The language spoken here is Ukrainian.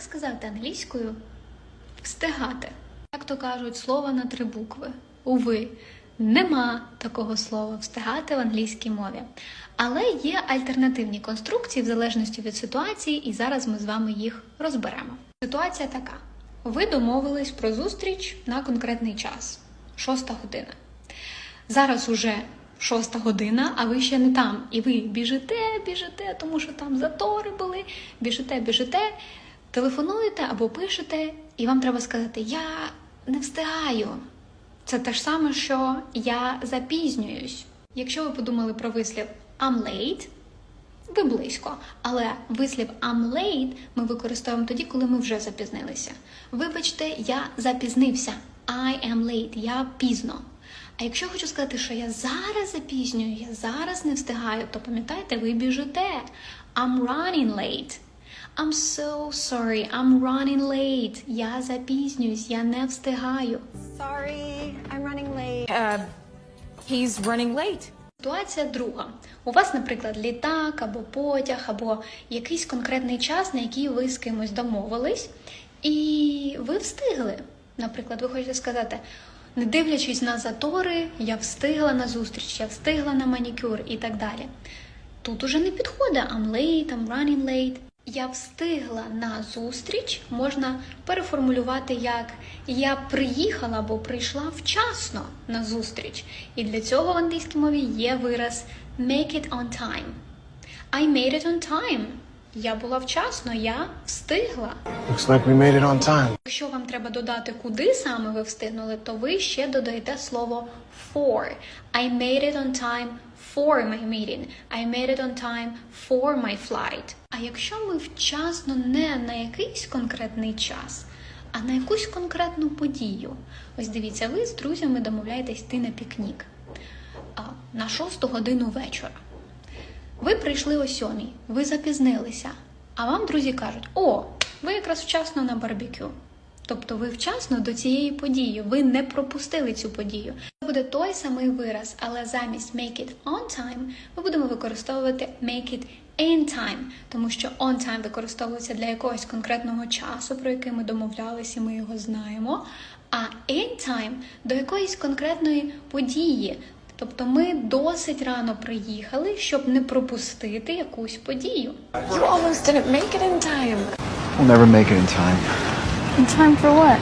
Сказати англійською встигати? Як то кажуть, слово на три букви. Уви, нема такого слова встигати в англійській мові. Але є альтернативні конструкції в залежності від ситуації, і зараз ми з вами їх розберемо. Ситуація така: ви домовились про зустріч на конкретний час, шоста година. Зараз уже шоста година, а ви ще не там. І ви біжите, біжите, тому що там затори були, біжите, біжите, телефонуєте або пишете, і вам треба сказати: Я не встигаю. Це те ж саме, що я запізнююсь. Якщо ви подумали про вислів I'm late, ви близько, але вислів I'm late ми використовуємо тоді, коли ми вже запізнилися. Вибачте, я запізнився. I am late, я пізно. А якщо я хочу сказати, що я зараз запізнюю, я зараз не встигаю, то пам'ятайте, ви біжите. I'm running late. I'm so sorry, I'm running late. Я запізнююсь, я не встигаю. Sorry, I'm running late. Uh, he's running late. Ситуація друга. У вас, наприклад, літак або потяг, або якийсь конкретний час, на який ви з кимось домовились, і ви встигли. Наприклад, ви хочете сказати, не дивлячись на затори, я встигла на зустріч, я встигла на манікюр і так далі. Тут уже не підходить I'm late, I'm running late. Я встигла на зустріч можна переформулювати як я приїхала або прийшла вчасно на зустріч. І для цього в англійській мові є вираз make it on time. I made it on time. Я була вчасно, я встигла. Looks like we made it on time. Якщо вам треба додати, куди саме ви встигнули, то ви ще додаєте слово for. I made it on time for my meeting. I made it on time for my flight. А якщо ми вчасно не на якийсь конкретний час, а на якусь конкретну подію. Ось дивіться, ви з друзями домовляєтесь йти на пікнік а, на шосту годину вечора. Ви прийшли о сьомій, ви запізнилися, а вам друзі кажуть: о, ви якраз вчасно на барбекю. Тобто ви вчасно до цієї події, ви не пропустили цю подію. Це буде той самий вираз, але замість make it on time ми будемо використовувати make it in time, тому що on time використовується для якогось конкретного часу, про який ми домовлялися, ми його знаємо. А in time до якоїсь конкретної події. Тобто ми досить рано приїхали, щоб не пропустити якусь подію. You almost didn't make it in time. We'll never make it in time. In time for what?